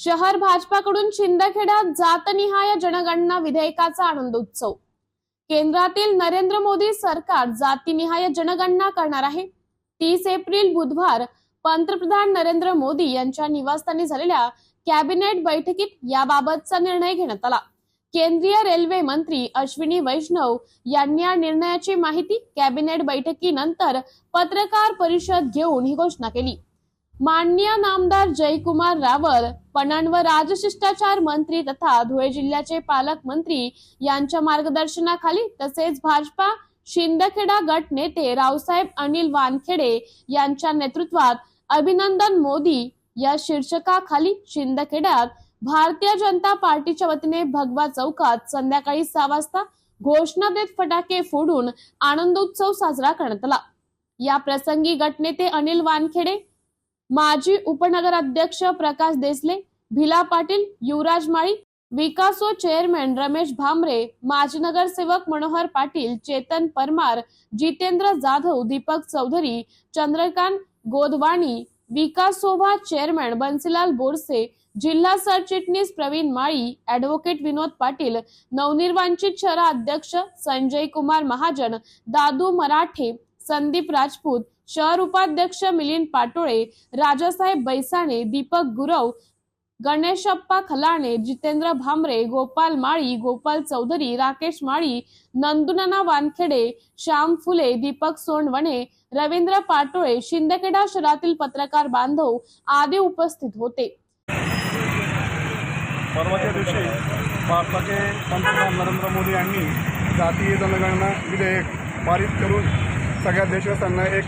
शहर भाजपाकडून शिंदखेड्यात जातनिहाय जनगणना विधेयकाचा आनंद उत्सव. केंद्रातील नरेंद्र मोदी सरकार जातीनिहाय जनगणना करणार आहे. तीस एप्रिल बुधवार पंतप्रधान नरेंद्र मोदी यांच्या निवासस्थानी झालेल्या कॅबिनेट बैठकीत याबाबतचा निर्णय घेण्यात आला. केंद्रीय रेल्वे मंत्री अश्विनी वैष्णव यांनी या निर्णयाची माहिती कॅबिनेट बैठकीनंतर पत्रकार परिषद घेऊन ही घोषणा केली. माननीय नामदार जयकुमार रावल पणन व राजशिष्टाचार मंत्री तथा धुळे जिल्ह्याचे पालकमंत्री यांच्या मार्गदर्शनाखाली तसेच भाजपा शिंदखेडा गट नेते रावसाहेब अनिल वानखेडे यांच्या नेतृत्वात अभिनंदन मोदी या शीर्षकाखाली शिंदखेड्यात भारतीय जनता पार्टीच्या वतीने भगवा चौकात संध्याकाळी सहा वाजता घोषणा देत फटाके फोडून आनंदोत्सव साजरा करण्यात आला. या प्रसंगी गटनेते अनिल वानखेडे माजी उपनगर अध्यक्ष प्रकाश देसले भिला पाटील युवराज माळी विकासो चेअरमॅन रमेश भामरे माजी नगरसेवक मनोहर पाटील चेतन परमार जितेंद्र जाधव दीपक चौधरी चंद्रकांत गोदवाणी विकासोभा चेअरमॅन बन्सीलाल बोरसे जिल्हा सरचिटणीस प्रवीण माळी ऍडव्होकेट विनोद पाटील नवनिर्वांचित शहरा अध्यक्ष संजय कुमार महाजन दादू मराठे संदीप राजपूत शहर उपाध्यक्ष मिलिंद पाटोळे राजासाहेब बैसाणे दीपक गुरव गणेशप्पा खलाणे जितेंद्र भामरे गोपाल माळी गोपाल चौधरी राकेश माळी नंदुनाना वानखेडे श्याम फुले दीपक सोंडवणे रवींद्र पाटोळे शिंदखेडा शहरातील पत्रकार बांधव आदी उपस्थित होते. परवाच्या दिवशी भारताचे पंतप्रधान नरेंद्र मोदी यांनी जातीय जनगणना विधेयक पारित करून सगळ्या देशवासियांना एक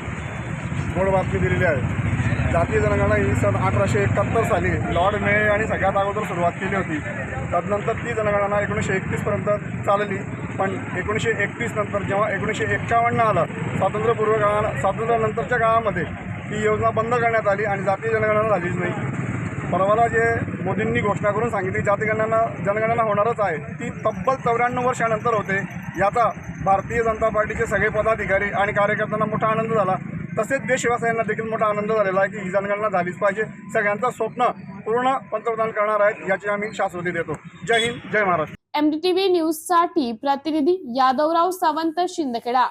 गोड बातमी दिलेली आहे. जातीय जनगणना ही सन अठराशे एकाहत्तर साली लॉर्ड मे आणि सगळ्यात अगोदर सुरुवात केली होती. तदनंतर ती जनगणना एकोणीसशे एकतीसपर्यंत चालली. पण एकोणीसशे एकतीस नंतर जेव्हा एकोणीसशे एक्कावन्न आलं स्वातंत्र्यपूर्व काळा स्वातंत्र्यानंतरच्या काळामध्ये ती योजना बंद करण्यात आली आणि जातीय जनगणना झालीच नाही. परवाला जे मोदींनी घोषणा करून सांगितली जातगणना जनगणना होणारच आहे ती तब्बल चौऱ्याण्णव वर्षानंतर होते. याचा भारतीय जनता पार्टीचे सगळे पदाधिकारी आणि कार्यकर्त्यांना मोठा आनंद झाला. तसेच देशवासियांना देखील मोठा आनंद झालेला आहे की ही जनगणना झालीच पाहिजे. सगळ्यांचं स्वप्न पूर्ण पंतप्रधान करणार आहेत याची आम्ही शाश्वती देतो. जय हिंद जय महाराष्ट्र. एमडीटीव्ही न्यूजसाठी प्रतिनिधी यादवराव सावंत शिंदखेडा.